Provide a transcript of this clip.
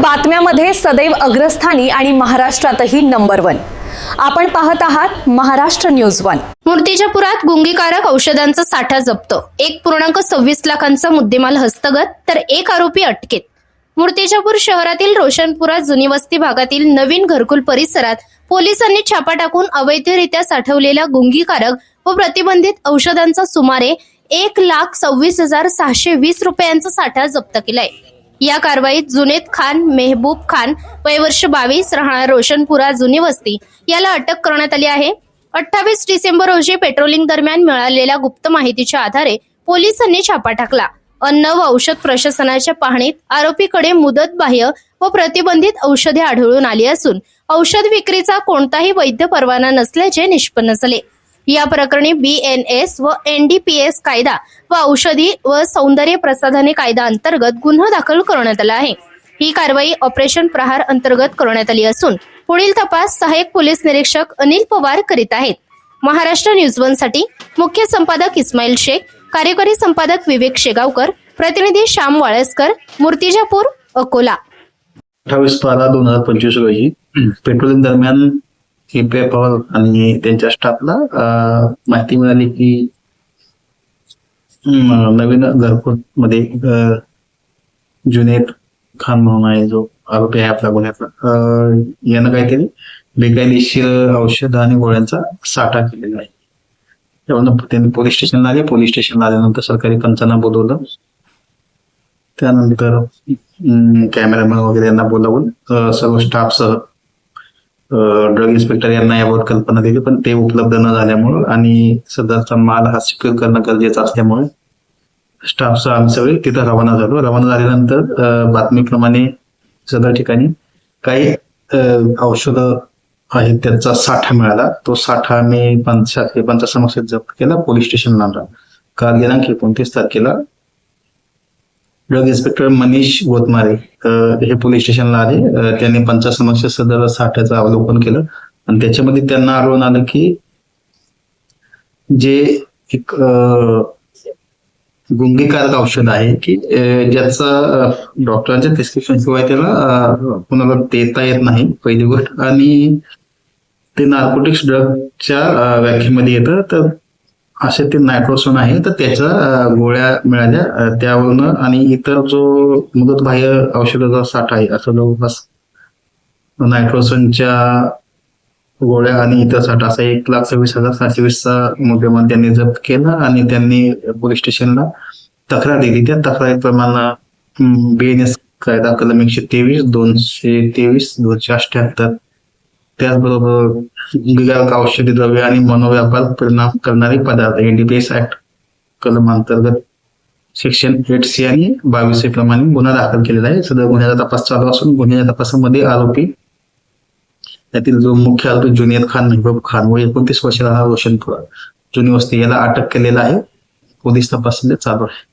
बातम्यामध्ये सदैव अग्रस्थानी आणि महाराष्ट्रातही नंबर वन आपण पाहत आहात महाराष्ट्र न्यूज वन मूर्तिजापुरात गुंगीकारक औषधांचा साठा जप्त. एक पूर्णांक सव्वीस लाखांचा मुद्देमाल हस्तगत तर एक आरोपी अटकेत. मूर्तिजापूर शहरातील रोशनपुरा जुनी वस्ती भागातील नवीन घरकुल परिसरात पोलिसांनी छापा टाकून अवैधरित्या साठवलेल्या गुंगीकारक व प्रतिबंधित औषधांचा सुमारे एक लाख सव्वीस हजार सहाशे वीस रुपयांचा साठा जप्त केलाय. या कारवाईत जुनेद खान मेहबूब खान वय वर्ष बावीस राहणार रोशनपुरा जुनी वस्ती याला अटक करण्यात आली आहे. अठ्ठावीस डिसेंबर रोजी पेट्रोलिंग दरम्यान मिळालेल्या गुप्त माहितीच्या आधारे पोलिसांनी छापा टाकला. अन्न व औषध प्रशासनाच्या पाहणीत आरोपीकडे मुदत बाह्य व प्रतिबंधित औषधे आढळून आली असून औषध विक्रीचा कोणताही वैध परवाना नसल्याचे निष्पन्न झाले. या प्रकरणी बीएनएस व एनडीपीएस कायदा व औषधी व सौंदर्य प्रसाधने कायदा अंतर्गत गुन्हा दाखल करण्यात आला आहे. ही कारवाई ऑपरेशन प्रहार अंतर्गत करण्यात आली असून पुढील तपास सहाय्यक पोलीस निरीक्षक अनिल पवार करीत आहेत. महाराष्ट्र न्यूज वनसाठी मुख्य संपादक इस्माईल शेख कार्यकारी संपादक विवेक शेगावकर प्रतिनिधी श्याम वाळस्कर मूर्तिजापूर अकोला. अठ्ठावीस बारा दोन हजार पंचवीस रोजी पेट्रोलिंग दरम्यान एपीआय पेपर आणि त्यांच्या स्टाफला माहिती मिळाली की नवीन घरकुलमध्ये जुनेद खान म्हणून आहे जो आरोपी आहे आपल्या गुन्ह्यातला. यानं काहीतरी बेकायदेशीर औषध आणि गोळ्यांचा साठा केलेला आहे. त्यामुळे त्यांनी पोलीस स्टेशनला आले. पोलीस स्टेशनला आल्यानंतर सरकारी पंचांना बोलवलं. त्यानंतर कॅमेरामॅन वगैरे यांना बोलावून सर्व स्टाफसह ड्रग इन्स्पेक्टर यांना याबाबत कल्पना दिली पण ते उपलब्ध न झाल्यामुळं आणि सध्याचा माल हा सिक्युअर करणं गरजेचं असल्यामुळे स्टाफसह आम्ही सगळे तिथं रवाना झालो. रवाना झाल्यानंतर बातमीप्रमाणे सदर ठिकाणी काही औषधं आहेत त्यांचा साठा मिळाला. तो साठा आम्ही पंचायत पंचायत जप्त केला. पोलीस स्टेशनला आणला काल दिनांक एकोणतीस तारखेला ड्रग इन्स्पेक्टर मनीष गोतमारे हे पोलीस स्टेशनला आले. त्यांनी पंचायत समक्ष सदर साठ्याचं अवलोकन केलं. आणि त्याच्यामध्ये त्यांना आढळून आलं की जे एक गुंगीकारक औषध आहे की ज्याचा ज्याचं डॉक्टरांच्या प्रिस्क्रिप्शन शिवाय त्याला कोणाला कुणाला देता येत नाही पहिली गोष्ट. आणि ते नार्कोटिक्स ड्रगच्या व्याख्येमध्ये येतं. तर असे ते नायट्रोसन आहे तर त्याच्या गोळ्या मिळाल्या. त्यावरनं आणि इतर जो मुदतबाह्य औषधाचा साठा आहे असं जवळपास नायट्रोसनच्या गोळ्या आणि इतर साठा असा एक लाख सव्वीस हजार सातशे वीसचा मुद्देमाल त्यांनी जप्त केला आणि त्यांनी पोलीस स्टेशनला तक्रार दिली. त्या तक्रारीप्रमाणे बीएनएस कायदा कलम एकशे तेवीस दोनशे तेवीस दोनशे अठ्ठ्याहत्तर त्याचबरोबर गुंगीकारक औषधी द्रव्य आणि मनोव्यापार परिणाम करणारे पदार्थ एनडीपीएस ऍक्ट कलम अंतर्गत सेक्शन एट सी आणि बावीस प्रमाणे गुन्हा दाखल केलेला आहे. सदर गुन्ह्याचा तपास चालू असून गुन्ह्याच्या तपासामध्ये आरोपी त्यातील जो मुख्य आरोपी जुनियर खान महबूब खान व एकोणतीस वर्षाला रोशनपुरा जुनी वस्ती याला अटक केलेला आहे. पोलीस तपास चालू आहे.